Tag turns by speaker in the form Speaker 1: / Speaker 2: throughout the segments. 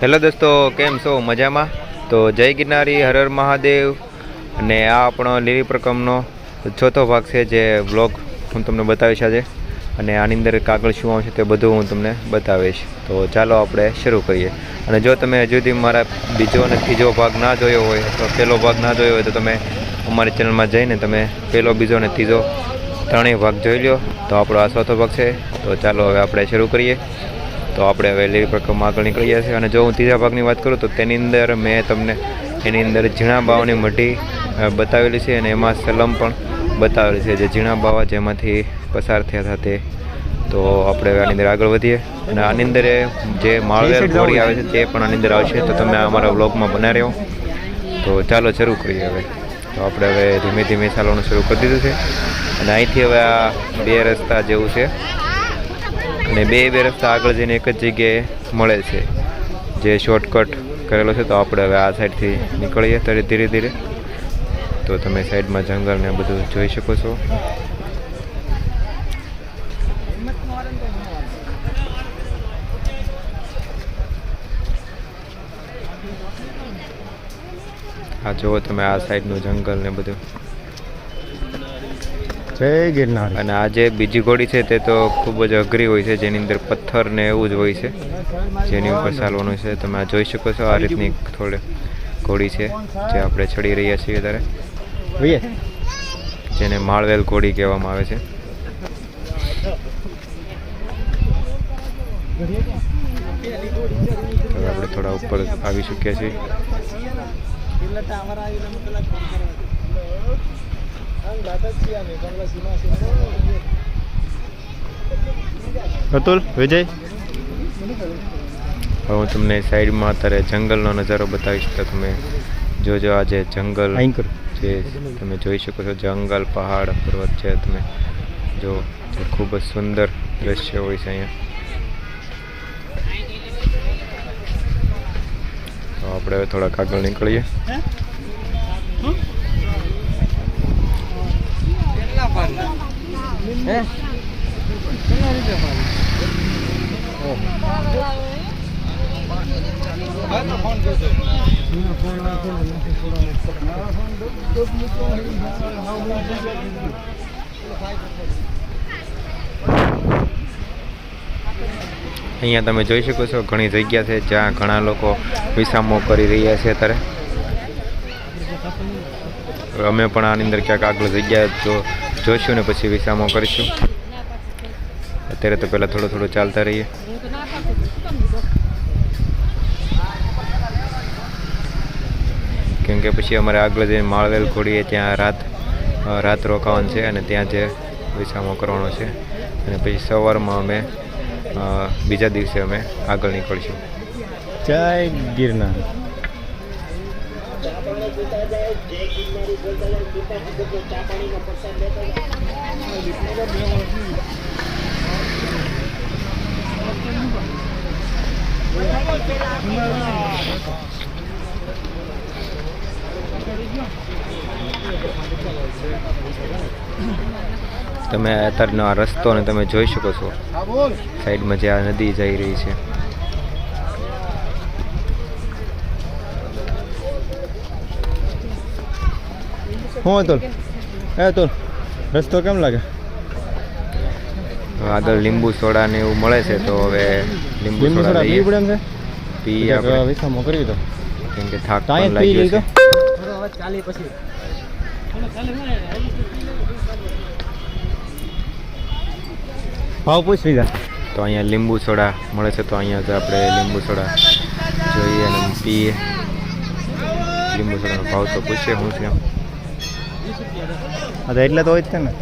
Speaker 1: Hello દોસ્તો, કેમ છો? મજામાં? તો જય ગિરનારી, હર હર મહાદેવ. અને આ આપણો લીલી પ્રકમનો ચોથો ભાગ છે જે બ્લોગ હું તમને બતાવીશ આજે. અને આની અંદર કાગળ શું આવશે તે બધું હું તમને બતાવીશ. તો ચાલો આપણે શરૂ કરીએ. અને જો તમે હજુ સુધી મારા બીજો અને ત્રીજો ભાગ ના જોયો હોય અથવા પહેલો ભાગ ના જોયો હોય તો તમે અમારી ચેનલમાં જઈને તમે પહેલો, બીજો અને ત્રીજો ત્રણેય ભાગ જોઈ લો તો આપણો આ ચોથો ભાગ છે. તો ચાલો હવે આપણે શરૂ કરીએ. તો આપણે હવે લીલી પ્રકમમાં આગળ નીકળી જશે. છે અને જો હું ત્રીજા ભાગની વાત કરું તો તેની અંદર મેં તમને એની અંદર ઝીણા બાવાની મઢી બતાવેલી છે અને એમાં સલમ પણ બતાવેલી છે. જે ઝીણા બાવા જેમાંથી પસાર થયા હતા તે. તો આપણે હવે આની અંદર આગળ વધીએ. અને આની અંદર જે માળવેર ઘોડી આવે છે તે પણ આની અંદર આવશે. તો તમે અમારા વ્લોગમાં બના રહ્યો તો ચાલો શરૂ કરીએ હવે. તો આપણે હવે ધીમે ધીમે ચાલવાનું શરૂ કરી દીધું છે. અને અહીંથી હવે આ બે રસ્તા જેવું છે. અને બે બે રસ્તા આગળ જઈને એક જ જગ્યાએ મળે છે. જે શોર્ટકટ કરેલો છે તો આપણે હવે આ સાઈડથી નીકળીએ ત્યારે ધીરે ધીરે. તો તમે સાઈડમાં જંગલ ને બધું જોઈ શકો છો. આ જુઓ તમે આ સાઈડનું જંગલ ને બધું.
Speaker 2: જય ગિરનાર.
Speaker 1: અને આ જે બીજી ઘોડી છે તે તો ખૂબ જ અઘરી હોય છે જેની અંદર પથ્થર ને એવું જ હોય છે. જેની ઉપર ચાલવાનું છે તમે આ જોઈ શકો છો આ રીતની થોડી ઘોડી છે જે આપણે ચડી રહ્યા છીએ ત્યારે જેને માળવેલ ઘોડી કહેવામાં આવે છે. આપણે થોડા ઉપર આવી શક્યા છીએ.
Speaker 2: અતુલ વિજય?
Speaker 1: હું તમને સાઈડમાં અત્યારે જંગલનો નજારો બતાવીશ તો તમે જોજો આ જે જંગલ
Speaker 2: અહીં
Speaker 1: જે તમે જોઈ શકો છો જંગલ પહાડ પર્વત છે તમે જો ખૂબ જ સુંદર દ્રશ્ય હોય છે અહીંયા. તો આપણે હવે થોડાક આગળ નીકળીએ. અહીંયા તમે જોઈ શકો છો, ઘણી જગ્યા છે જ્યાં ઘણા લોકો વિસામો કરી રહ્યા છે અત્યારે. હવે અમે પણ આની અંદર ક્યાંક આગળ જગ્યા જો જોઈશું ને પછી વિસામો કરીશું. અત્યારે તો પહેલાં થોડું થોડું ચાલતા રહીએ. કેમ કે પછી અમારે આગળ જઈને માળવેલ ખોડીએ, ત્યાં રાત રાત રોકાવાનું છે અને ત્યાં જે વિસામો કરવાનો છે. અને પછી સવારમાં અમે બીજા દિવસે અમે આગળ નીકળીશું.
Speaker 2: જય ગિરનાર.
Speaker 1: તમે અત્યારનો આ રસ્તો ને તમે જોઈ શકો છો. સાઈડમાં જે આ નદી જઈ રહી છે.
Speaker 2: હું અતુલ એ અતુલ રસ્તો કેમ લાગે
Speaker 1: આગળ લીંબુ સોડા ને એવું મળે છે તો હવે લીંબુ સોડા
Speaker 2: પીવું પડે એમ છે
Speaker 1: પી આપણે
Speaker 2: વિસામો કરી દો
Speaker 1: કેમ કે થાક પણ
Speaker 2: અહીંયા જ પી
Speaker 1: લાગ્યો
Speaker 2: લઈ
Speaker 1: છે
Speaker 2: તો ભાવ પૂછ લીધા
Speaker 1: તો અહીંયા લીંબુ સોડા મળે છે તો અહીંયા જ આપણે લીંબુ સોડા જોઈએ અને પીએ લીંબુ સોડાનો ભાવ તો પૂછીએ શું છે
Speaker 2: હા તો એટલે તો હોય જ છે ને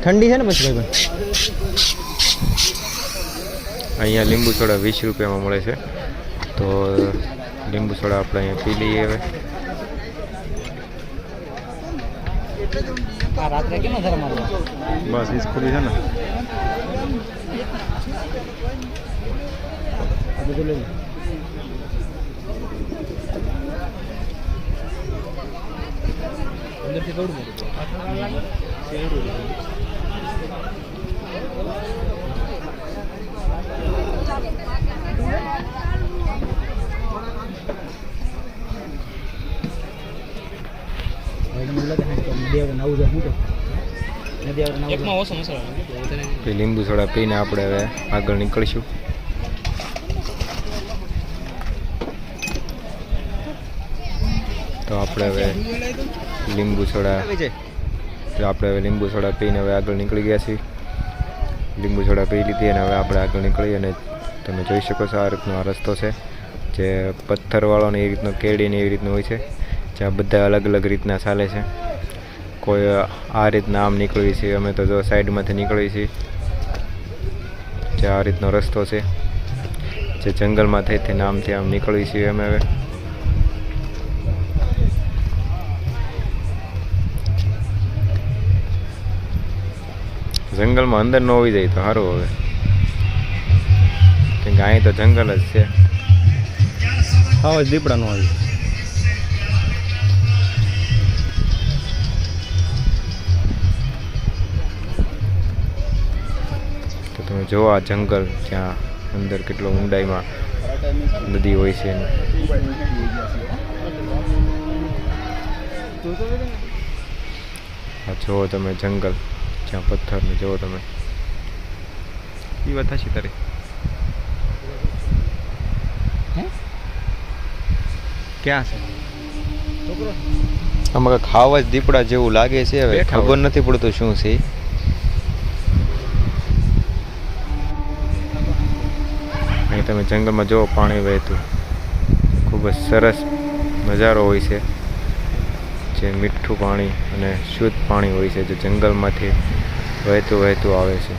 Speaker 2: ઠંડી છે ને પછી ભાઈ
Speaker 1: અહીંયા લીંબુ સોડા વીસ રૂપિયામાં મળે છે તો લીંબુ સોડા આપણે અહીંયા પી લઈએ હવે
Speaker 2: બસ સ્કૂલી છે ને
Speaker 3: અંદરથી કવડું
Speaker 1: મોટું લીંબુ સોડા પીને આપણે હવે આગળ નીકળશું. તો આપણે હવે લીંબુ સોડા. તો આપણે હવે લીંબુ સોડા પીને હવે આગળ નીકળી ગયા છીએ. લીંબુ સોડા પી લીધી અને હવે આપણે આગળ નીકળી અને તમે જોઈ શકો છો આ રીતનો આ રસ્તો છે જે પથ્થરવાળો ને એ રીતનો કેડી ને એવી રીતનું હોય છે જ્યાં બધા અલગ અલગ રીતના ચાલે છે. કોઈ આ રીતના આમ નીકળીએ છીએ અમે તો જો સાઈડમાંથી નીકળીએ છીએ. જે આ રીતનો રસ્તો છે જે જંગલમાં થઈ થઈને આમથી આમ નીકળીએ છીએ અમે હવે. જંગલમાં અંદર ન હોવી જાય તો સારું હવે. કેમ કે અહીં તો જંગલ જ છે.
Speaker 2: હા જ દીપડા નો આવી
Speaker 1: તો તમે જુઓ આ જંગલ ત્યાં અંદર કેટલો ઊંડાઈમાં નદી હોય છે. જો તમે જંગલ. જ્યાં પથ્થરને જુઓ તમે. એ વાત થશે તારી. ક્યાં છે? આમાં ખાવા જ દીપડા જેવું લાગે છે હવે. ખબર નથી પડતું શું છે. અહીં તમે જંગલમાં જુઓ પાણી વહેતું. ખૂબ જ સરસ નજારો હોય છે. જે મીઠું પાણી અને શુદ્ધ પાણી હોય છે જે જંગલમાંથી વહેતું વહેતું આવે છે.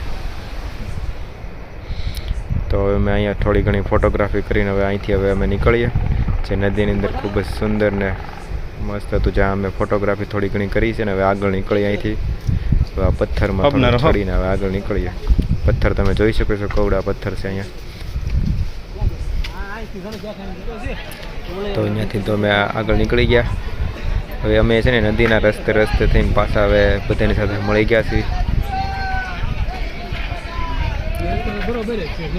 Speaker 1: તો હવે મેં અહીંયા થોડી ઘણી ફોટોગ્રાફી કરીને હવે અહીંથી હવે અમે નીકળીએ. જે નદીની અંદર ખૂબ જ સુંદર ને મસ્ત હતું જ્યાં અમે ફોટોગ્રાફી થોડી ઘણી કરી છે ને હવે આગળ નીકળીએ અહીંથી. હવે આ પથ્થરમાં છોડીને હવે આગળ નીકળીએ. પથ્થર તમે જોઈ શકો છો કવડા પથ્થર છે અહીંયા. તો અહીંયાથી તો અમે આગળ નીકળી ગયા. હવે અમે છે ને નદીના રસ્તે રસ્તે થઈને પાછા હવે બધાની સાથે મળી ગયા છીએ.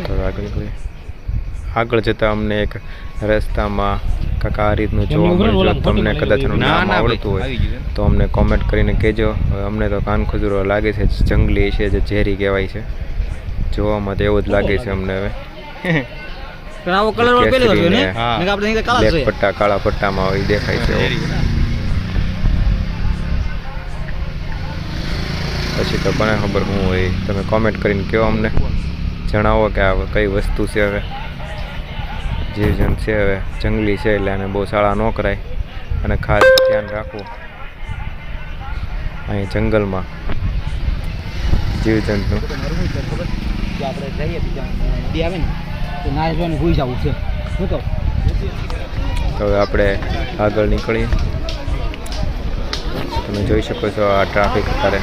Speaker 3: છે
Speaker 1: આગળ જતા આગળ જતાં અમને એક રસ્તામાં કાકા આ રીતનું જોવા મળ્યું. જો તમને કદાચ એનું નામ આવડતું હોય તો અમને કોમેન્ટ કરીને કહેજો. હવે અમને તો કાન ખુજરો લાગે છે જંગલી છે જે ઝેરી કહેવાય છે. જોવામાં તો એવું જ લાગે છે અમને હવે.
Speaker 3: કાળા
Speaker 1: પટ્ટા કાળા પટ્ટામાં હોય દેખાય છે પછી તો કોને ખબર શું હોય. તમે કોમેન્ટ કરીને કહો અમને. જણાવો કે આ કઈ વસ્તુ છે હવે. જીવજંત છે હવે. જંગલી છે એટલે આને બહુ શાળા ન કરાય. અને ખાસ ધ્યાન રાખવું. અહીં જંગલમાં. જીવજંતનું.
Speaker 3: આપણે જઈએ નદી આવે ને તો ના જોઈને ભૂઈ જવું છે. શું
Speaker 1: તો હવે આપણે આગળ નીકળીએ. તમે જોઈ શકો છો આ ટ્રાફિક અત્યારે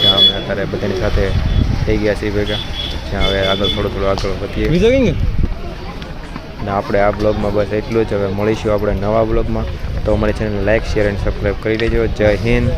Speaker 1: જ્યાં અમે અત્યારે બધાની સાથે થઈ ગયા છીએ ભેગા. જ્યાં હવે આગળ થોડું થોડું આગળ વધીએ. ને આપણે આ બ્લોગમાં બસ એટલું જ. હવે મળીશું આપણે નવા બ્લોગમાં. તો અમારી channel like share and subscribe કરી લેજો જય હિન્દ.